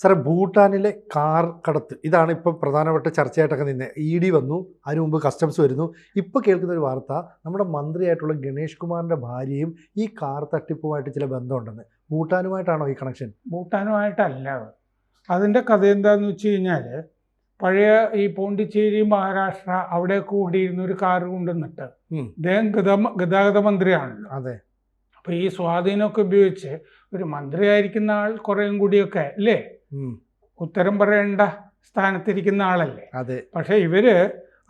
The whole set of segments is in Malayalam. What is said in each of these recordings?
സാറേ ഭൂട്ടാനിലെ കാർ കടത്ത്. ഇതാണ് ഇപ്പോൾ പ്രധാനപ്പെട്ട ചർച്ചയായിട്ടൊക്കെ നിന്നെ. ഇ ഡി വന്നു അതിനു മുമ്പ് കസ്റ്റംസ് വരുന്നു. ഇപ്പോൾ കേൾക്കുന്ന ഒരു വാർത്ത നമ്മുടെ മന്ത്രിയായിട്ടുള്ള ഗണേഷ് കുമാറിന്റെ ഭാര്യയും ഈ കാർ തട്ടിപ്പുമായിട്ട് ചില ബന്ധമുണ്ടെന്ന്. ഭൂട്ടാനുമായിട്ടാണോ ഈ കണക്ഷൻ? ഭൂട്ടാനുമായിട്ടല്ല അത്. അതിന്റെ കഥ എന്താന്ന് വെച്ച് കഴിഞ്ഞാൽ പഴയ ഈ പോണ്ടിച്ചേരി മഹാരാഷ്ട്ര അവിടെ കൂടിയിരുന്ന ഒരു കാർ കൊണ്ടുവന്നിട്ട് അദ്ദേഹം ഗതാഗത മന്ത്രിയാണല്ലോ. അതെ. അപ്പോൾ ഈ സ്വാധീനമൊക്കെ ഉപയോഗിച്ച് ഒരു മന്ത്രിയായിരിക്കുന്ന ആൾ കുറേയും കൂടിയൊക്കെ അല്ലേ. ഉത്തരം പറയേണ്ട സ്ഥാനത്തിരിക്കുന്ന ആളല്ലേ? അതെ. പക്ഷെ ഇവർ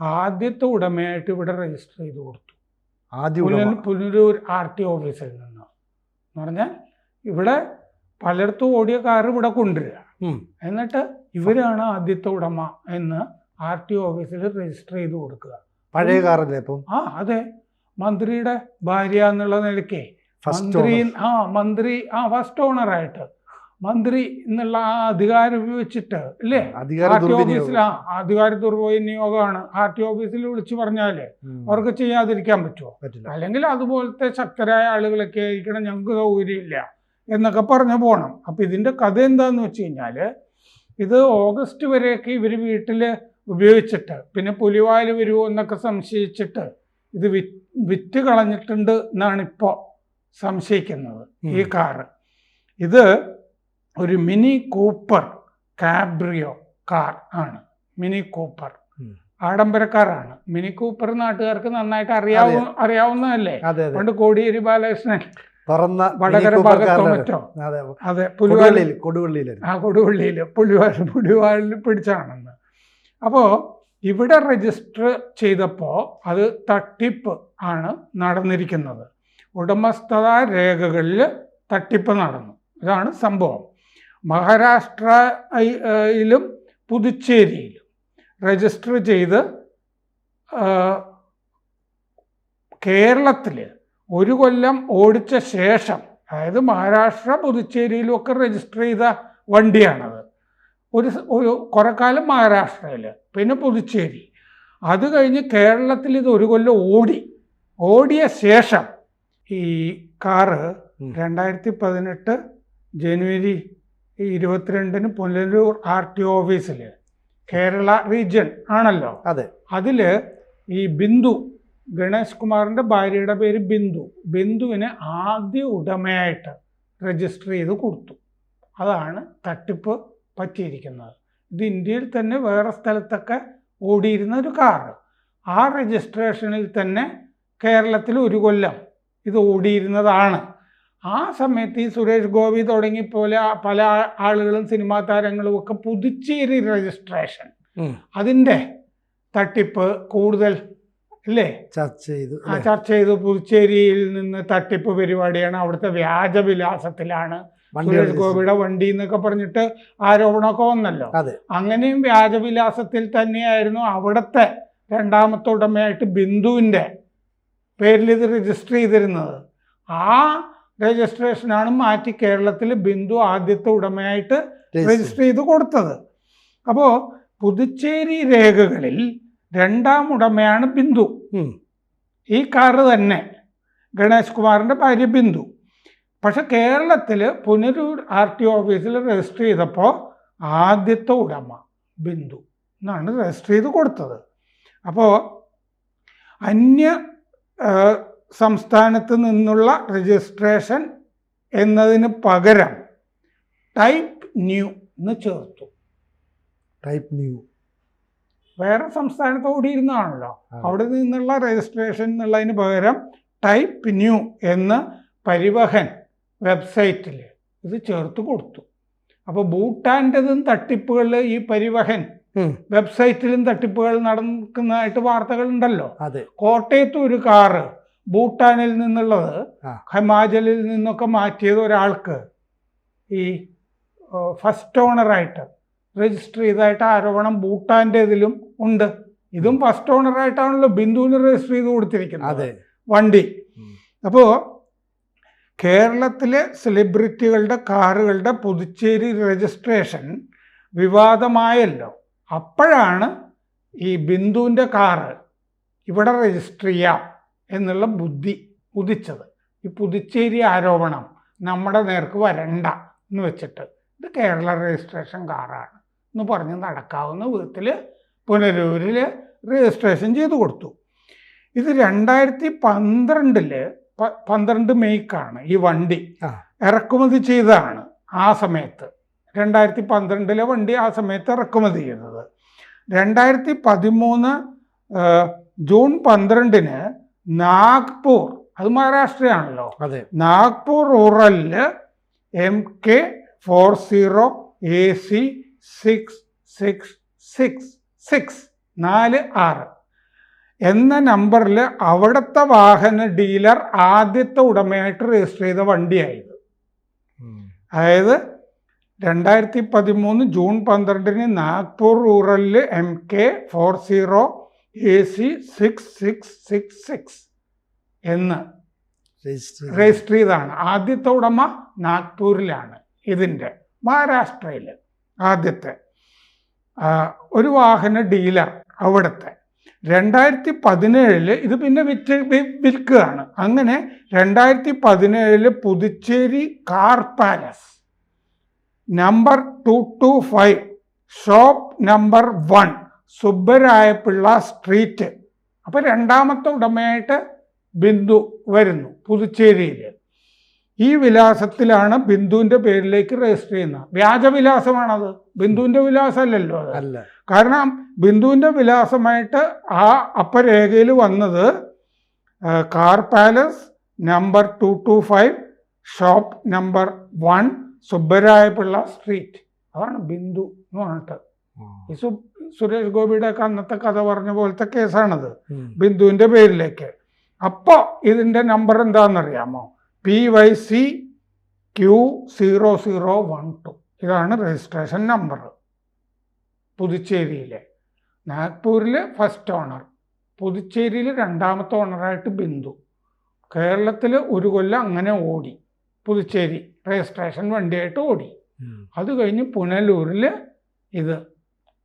ആദ്യത്തെ ഉടമയായിട്ട് ഇവിടെ രജിസ്റ്റർ ചെയ്ത് കൊടുത്തു. ആദ്യം പുനലൂർ ആർ ടി ഓഫീസിൽ നിന്ന്. എന്ന് പറഞ്ഞാൽ ഇവിടെ പലയിടത്തും ഓടിയ കാർ ഇവിടെ കൊണ്ടുവരിക. എന്നിട്ട് ഇവരാണ് ആദ്യത്തെ ഉടമ എന്ന് ആർ ടി ഓഫീസിൽ രജിസ്റ്റർ ചെയ്ത് കൊടുക്കുക. പഴയ കാറല്ലേ ഇപ്പം ആ അതെ. മന്ത്രിയുടെ ഭാര്യ എന്നുള്ള നിലയ്ക്ക് മന്ത്രി ആ മന്ത്രി ആ ഫസ്റ്റ് ഓണറായിട്ട് മന്ത്രി എന്നുള്ള ആ അധികാരം ഉപയോഗിച്ചിട്ട് അല്ലേ? അധികാര ആർ ടി ഓഫീസിൽ ആ അധികാര ദുർവിനിയോഗമാണ്. ആർ ടി ഓഫീസിൽ വിളിച്ചു പറഞ്ഞാൽ അവർക്ക് ചെയ്യാതിരിക്കാൻ പറ്റുമോ അല്ലെങ്കിൽ അതുപോലത്തെ ശക്തരായ ആളുകളൊക്കെ ആയിരിക്കണം ഞങ്ങൾക്ക് സൗകര്യമില്ല എന്നൊക്കെ പറഞ്ഞു പോകണം. അപ്പൊ ഇതിന്റെ കഥ എന്താന്ന് വെച്ച് കഴിഞ്ഞാൽ ഇത് ഓഗസ്റ്റ് വരെയൊക്കെ ഇവർ വീട്ടിൽ ഉപയോഗിച്ചിട്ട് പിന്നെ പുലിവാൽ വരുമോ എന്നൊക്കെ സംശയിച്ചിട്ട് ഇത് വി വിറ്റ് കളഞ്ഞിട്ടുണ്ട് എന്നാണ് ഇപ്പോൾ സംശയിക്കുന്നത് ഈ. കാറ്. ഇത് ഒരു മിനി കൂപ്പർ കാബ്രിയോ കാർ ആണ്. Mini Cooper. ആഡംബരക്കാരാണ്. മിനി കൂപ്പർ നാട്ടുകാർക്ക് നന്നായിട്ട് അറിയാവുന്ന അറിയാവുന്നതല്ലേ? പണ്ട് കോടിയേരി ബാലകൃഷ്ണൻ തുറന്ന വടകര ഭാഗത്തോ മറ്റോ? അതെ. പുലിവാലിൽ കൊടുവള്ളിയിൽ ആ കൊടുവള്ളിയിൽ പുലിവാൽ പുലിവാലിൽ പിടിച്ചാണെന്ന്. അപ്പോൾ ഇവിടെ രജിസ്റ്റർ ചെയ്തപ്പോൾ അത് തട്ടിപ്പ് ആണ് നടന്നിരിക്കുന്നത്. ഉടമസ്ഥത രേഖകളിൽ തട്ടിപ്പ് നടന്നു. ഇതാണ് സംഭവം. മഹാരാഷ്ട്രയിലും പുതുച്ചേരിയിലും രജിസ്റ്റർ ചെയ്ത് കേരളത്തിൽ ഒരു കൊല്ലം ഓടിച്ച ശേഷം അതായത് മഹാരാഷ്ട്ര പുതുച്ചേരിയിലും ഒക്കെ രജിസ്റ്റർ ചെയ്ത വണ്ടിയാണത്. ഒരു ഒരു കുറെ കാലം മഹാരാഷ്ട്രയിൽ പിന്നെ പുതുച്ചേരി. അത് കഴിഞ്ഞ് കേരളത്തിൽ ഇത് ഒരു കൊല്ലം ഓടി. ഓടിയ ശേഷം ഈ കാറ്. രണ്ടായിരത്തി പതിനെട്ട് ജനുവരി ഇരുപത്തിരണ്ടിന് പുനലൂർ ആർ ടി ഓഫീസിൽ കേരള റീജ്യൻ ആണല്ലോ. അതെ. അതിൽ ഈ ബിന്ദു ഗണേഷ് കുമാറിന്റെ ഭാര്യയുടെ പേര് ബിന്ദു. ബിന്ദുവിനെ ആദ്യ ഉടമയായിട്ട് രജിസ്റ്റർ ചെയ്ത് കൊടുത്തു. അതാണ് തട്ടിപ്പ് പറ്റിയിരിക്കുന്നത്. ഇത് ഇന്ത്യയിൽ തന്നെ വേറെ സ്ഥലത്തൊക്കെ ഓടിയിരുന്ന ഒരു കാർ. ആ രജിസ്ട്രേഷനിൽ തന്നെ കേരളത്തിൽ ഒരു കൊല്ലം ഇത് ഓടിയിരുന്നതാണ്. ആ സമയത്ത് ഈ സുരേഷ് ഗോപി തുടങ്ങി പോലെ പല ആളുകളും സിനിമാ താരങ്ങളും ഒക്കെ പുതുച്ചേരി രജിസ്ട്രേഷൻ അതിന്റെ അതിന്റെ തട്ടിപ്പ് കൂടുതൽ അല്ലേ? ചർച്ച ചെയ്തു ആ? ചർച്ച ചെയ്തു. പുതുച്ചേരിയിൽ നിന്ന് തട്ടിപ്പ് പരിപാടിയാണ് അവിടുത്തെ വ്യാജവിലാസത്തിലാണ് സുരേഷ്. ഗോപിയുടെ വണ്ടി എന്നൊക്കെ പറഞ്ഞിട്ട് ആരോപണമൊക്കെ വന്നല്ലോ. അങ്ങനെയും വ്യാജവിലാസത്തിൽ തന്നെയായിരുന്നു അവിടുത്തെ രണ്ടാമത്തെ ഉടമയായിട്ട് ബിന്ദുവിന്റെ പേരിൽ ഇത് രജിസ്റ്റർ ചെയ്തിരുന്നത്. ആ രജിസ്ട്രേഷനാണ് മാറ്റി കേരളത്തിൽ ബിന്ദു ആദ്യത്തെ ഉടമയായിട്ട് രജിസ്റ്റർ. ചെയ്ത് കൊടുത്തത്. അപ്പോൾ പുതുച്ചേരി രേഖകളിൽ രണ്ടാം ഉടമയാണ് ബിന്ദു. ഈ കാറ് തന്നെ ഗണേഷ് കുമാറിന്റെ ഭാര്യ ബിന്ദു. പക്ഷെ കേരളത്തിൽ പുനരൂർ ആർ ടി ഓഫീസിൽ രജിസ്റ്റർ ചെയ്തപ്പോൾ ആദ്യത്തെ ഉടമ ബിന്ദു എന്നാണ് രജിസ്റ്റർ ചെയ്ത് കൊടുത്തത്. അപ്പോൾ അന്യ സംസ്ഥാനത്ത് നിന്നുള്ള രജിസ്ട്രേഷൻ എന്നതിന് പകരം ടൈപ്പ് ന്യൂ എന്ന് ചേർത്തു. ടൈപ്പ് ന്യൂ വേറെ സംസ്ഥാനത്ത് ഓടിയിരുന്നതാണല്ലോ. അവിടെ നിന്നുള്ള രജിസ്ട്രേഷൻ എന്നുള്ളതിന് പകരം ടൈപ്പ് ന്യൂ എന്ന് പരിവഹൻ വെബ്സൈറ്റിൽ ഇത് ചേർത്ത് കൊടുത്തു. അപ്പോൾ ഭൂട്ടാന്റെതും തട്ടിപ്പുകളിൽ ഈ പരിവഹൻ. വെബ്സൈറ്റിലും തട്ടിപ്പുകൾ നടക്കുന്നതായിട്ട് വാർത്തകളുണ്ടല്ലോ. അതെ. കോട്ടയത്ത് ഒരു കാറ് ഭൂട്ടാനിൽ നിന്നുള്ളത്. ഹിമാചലിൽ നിന്നൊക്കെ മാറ്റിയത് ഒരാൾക്ക് ഈ ഫസ്റ്റ് ഓണറായിട്ട് രജിസ്റ്റർ ചെയ്തതായിട്ട് ആരോപണം ഭൂട്ടാന്റെ ഇതിലും ഉണ്ട്. ഇതും ഫസ്റ്റ് ഓണറായിട്ടാണല്ലോ ബിന്ദുവിന് രജിസ്റ്റർ ചെയ്ത് കൊടുത്തിരിക്കുന്നത്. അതെ. വണ്ടി. അപ്പോൾ കേരളത്തിലെ സെലിബ്രിറ്റികളുടെ കാറുകളുടെ പുതുച്ചേരി രജിസ്ട്രേഷൻ വിവാദമായല്ലോ. അപ്പോഴാണ് ഈ ബിന്ദുവിന്റെ കാറ് ഇവിടെ രജിസ്റ്റർ ചെയ്യാം. എന്നുള്ള ബുദ്ധി ഉദിച്ചത്. ഈ പുതുച്ചേരി ആരോപണം നമ്മുടെ നേർക്ക് വരണ്ട എന്ന് വെച്ചിട്ട് ഇത് കേരള രജിസ്ട്രേഷൻ കാറാണ്. എന്ന് പറഞ്ഞ് നടക്കാവുന്ന വിധത്തിൽ പുനരൂരിൽ രജിസ്ട്രേഷൻ ചെയ്ത് കൊടുത്തു. ഇത് രണ്ടായിരത്തി പന്ത്രണ്ടിൽ പ- പന്ത്രണ്ട് മെയ്ക്കാണ് ഈ വണ്ടി ഇറക്കുമതി ചെയ്തതാണ് ആ സമയത്ത്. രണ്ടായിരത്തി പന്ത്രണ്ടിലെ വണ്ടി ആ സമയത്ത് ഇറക്കുമതി ചെയ്തത്. രണ്ടായിരത്തി പതിമൂന്ന് ജൂൺ പന്ത്രണ്ടിന് നാഗ്പൂർ അത് മഹാരാഷ്ട്രയാണല്ലോ. അതെ. Nagpur റൂറലിൽ M K four zero A C six six six six നാല് ആറ്. എന്ന നമ്പറിൽ അവിടുത്തെ വാഹന ഡീലർ ആദ്യത്തെ ഉടമയായിട്ട് രജിസ്റ്റർ ചെയ്ത വണ്ടിയായത്. അതായത് രണ്ടായിരത്തി പതിമൂന്ന് ജൂൺ പന്ത്രണ്ടിന് Nagpur റൂറലിൽ M K four zero A C six six six six എന്ന് രജിസ്റ്റർ ചെയ്താണ് ആദ്യത്തെ ഉടമ നാഗ്പൂരിലാണ്. ഇതിന്റെ മഹാരാഷ്ട്രയിൽ ആദ്യത്തെ ഒരു വാഹന ഡീലർ അവിടുത്തെ. രണ്ടായിരത്തി പതിനേഴിൽ ഇത് പിന്നെ വിറ്റ് വിൽക്കുകയാണ്. അങ്ങനെ രണ്ടായിരത്തി പതിനേഴിൽ Puducherry Car Palace number two two five shop number one Subbarayapillai street. അപ്പോൾ രണ്ടാമത്തെ ഉടമയായിട്ട് ബിന്ദു വരുന്നു പുതുച്ചേരിയിൽ ഈ വിലാസത്തിലാണ് ബിന്ദുവിന്റെ പേരിലേക്ക് രജിസ്റ്റർ ചെയ്യുന്നത്. വ്യാജവിലാസമാണത്. ബിന്ദുവിന്റെ വിലാസമല്ലല്ലോ അത്. അല്ല. കാരണം ബിന്ദുവിന്റെ വിലാസമായിട്ട് ആ അപ്പരേഖയിൽ വന്നത് Car Palace number two two five shop number one Subbarayapillai street. അതാണ് ബിന്ദു എന്ന് പറഞ്ഞിട്ട്. ഈ സുരേഷ് ഗോപിയുടെ ഒക്കെ അന്നത്തെ കഥ പറഞ്ഞ പോലത്തെ കേസാണത്. ബിന്ദുവിന്റെ പേരിലേക്ക്. അപ്പോ ഇതിന്റെ നമ്പർ എന്താണെന്നറിയാമോ? P Y C Q zero zero one two. ഇതാണ് രജിസ്ട്രേഷൻ നമ്പർ. പുതുച്ചേരിയിലെ. നാഗ്പൂരിൽ ഫസ്റ്റ് ഓണർ. പുതുച്ചേരിയിൽ രണ്ടാമത്തെ ഓണറായിട്ട് ബിന്ദു. കേരളത്തിൽ ഒരു കൊല്ലം അങ്ങനെ ഓടി. പുതുച്ചേരി രജിസ്ട്രേഷൻ വണ്ടിയായിട്ട് ഓടി. അത് കഴിഞ്ഞ് പുനലൂരിൽ ഇത്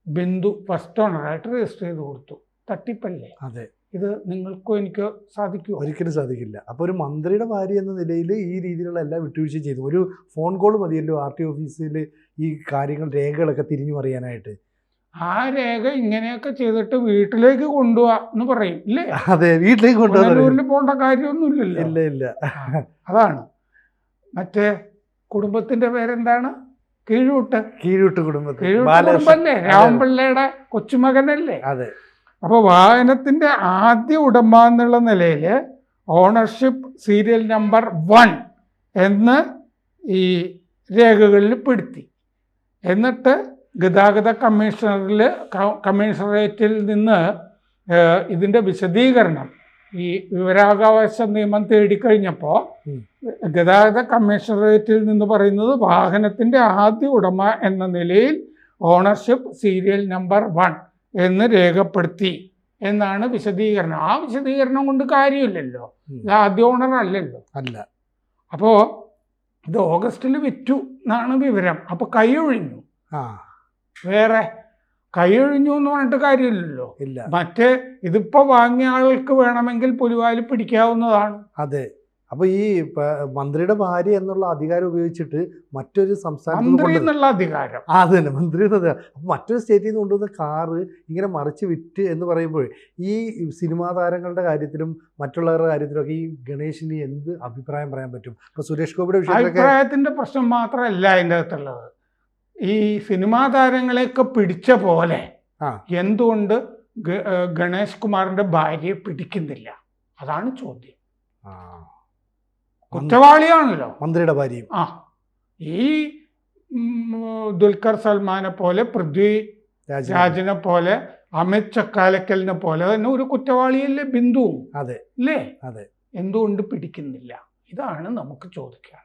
ബിന്ദു ഫസ്റ്റ് ഓണറായിട്ട് രജിസ്റ്റർ ചെയ്ത് കൊടുത്തു. തട്ടിപ്പല്ലേ? അതെ. ഇത് നിങ്ങൾക്കോ എനിക്കോ സാധിക്കുമോ ഒരിക്കലും സാധിക്കില്ല. അപ്പോൾ ഒരു മന്ത്രിയുടെ ഭാര്യ എന്ന നിലയിൽ ഈ രീതിയിലുള്ള എല്ലാം വിട്ടുവീഴ്ചയും ചെയ്തു. ഒരു ഫോൺ കോൾ മതിയല്ലോ ആർ ടി ഓഫീസിൽ ഈ കാര്യങ്ങൾ രേഖകളൊക്കെ തിരിഞ്ഞു പറയാനായിട്ട്. ആ രേഖ ഇങ്ങനെയൊക്കെ ചെയ്തിട്ട് വീട്ടിലേക്ക് കൊണ്ടുപോവാ എന്ന് പറയും. ഇല്ലേ? അതെ വീട്ടിലേക്ക് കൊണ്ടുപോകാൻ പോകേണ്ട കാര്യമൊന്നുമില്ലല്ലോ ഇല്ല ഇല്ല. അതാണ്. മറ്റേ കുടുംബത്തിന്റെ പേരെന്താണ്? കീഴൂട്ട്. കീഴൂട്ട് കുടുംബത്തിൽ. കുടുംബല്ലേ രാമപിള്ളയുടെ കൊച്ചുമകനല്ലേ? അതെ. അപ്പോൾ വാഹനത്തിന്റെ ആദ്യ ഉടമ എന്നുള്ള നിലയിൽ ഓണർഷിപ്പ് സീരിയൽ നമ്പർ വൺ എന്ന് ഈ രേഖകളിൽ പെടുത്തി. എന്നിട്ട് ഗതാഗത കമ്മീഷണറിൽ കമ്മീഷണറേറ്റിൽ നിന്ന് ഇതിന്റെ വിശദീകരണം ഈ വിവരാവകാശ നിയമം തേടിക്കഴിഞ്ഞപ്പോൾ. ഗതാഗത കമ്മീഷണറേറ്റിൽ നിന്ന് പറയുന്നത് വാഹനത്തിന്റെ ആദ്യ ഉടമ എന്ന നിലയിൽ ഓണർഷിപ്പ് സീരിയൽ നമ്പർ വൺ എന്ന് രേഖപ്പെടുത്തി എന്നാണ് വിശദീകരണം. ആ വിശദീകരണം കൊണ്ട് കാര്യമില്ലല്ലോ. ഇത് ആദ്യ ഓണർ അല്ലല്ലോ. അല്ല. അപ്പോൾ ഇത് ഓഗസ്റ്റിൽ വിറ്റു എന്നാണ് വിവരം. അപ്പോൾ കൈ ആ. വേറെ കൈയൊഴിഞ്ഞു എന്ന് പറഞ്ഞിട്ട് കാര്യമില്ലല്ലോ. ഇല്ല. മറ്റേ ഇതിപ്പോ വാങ്ങിയ ആൾക്ക് വേണമെങ്കിൽ പുലിവാലി പിടിക്കാവുന്നതാണ്. അതെ. അപ്പൊ ഈ മന്ത്രിയുടെ ഭാര്യ എന്നുള്ള അധികാരം ഉപയോഗിച്ചിട്ട് മറ്റൊരു സംസ്ഥാനത്ത് മന്ത്രി കൊണ്ടുവന്ന് എന്നുള്ള അധികാരം. ആ തന്നെ മന്ത്രി അപ്പൊ മറ്റൊരു സ്റ്റേറ്റിൽ നിന്ന് കൊണ്ടുവന്ന കാറ് ഇങ്ങനെ മറിച്ച് വിറ്റ് എന്ന് പറയുമ്പോൾ ഈ സിനിമാ താരങ്ങളുടെ കാര്യത്തിലും മറ്റുള്ളവരുടെ കാര്യത്തിലൊക്കെ ഈ ഗണേഷിന് എന്ത് അഭിപ്രായം പറയാൻ പറ്റും? അപ്പൊ സുരേഷ് ഗോപിയുടെ വിഷയത്തിലൊക്കെ അഭിപ്രായത്തിന്റെ പ്രശ്നം മാത്രമല്ല അതിന്റെ അകത്തുള്ളത്. ഈ സിനിമാ താരങ്ങളെയൊക്കെ പിടിച്ച പോലെ എന്തുകൊണ്ട് ഗണേഷ് കുമാറിന്റെ ഭാര്യയെ പിടിക്കുന്നില്ല? അതാണ് ചോദ്യം. കുറ്റവാളിയാണല്ലോ. മന്ത്രിയുടെ ഭാര്യയും. ആ. ഈ ദുൽഖർ സൽമാനെ പോലെ പൃഥ്വി രാജ രാജിനെ പോലെ അമിത് ചക്കാലക്കലിനെ പോലെ തന്നെ ഒരു കുറ്റവാളിയല്ലേ ബിന്ദുവും അതെ. അല്ലേ അതെ. എന്തുകൊണ്ട് പിടിക്കുന്നില്ല? ഇതാണ് നമുക്ക് ചോദിക്കാൻ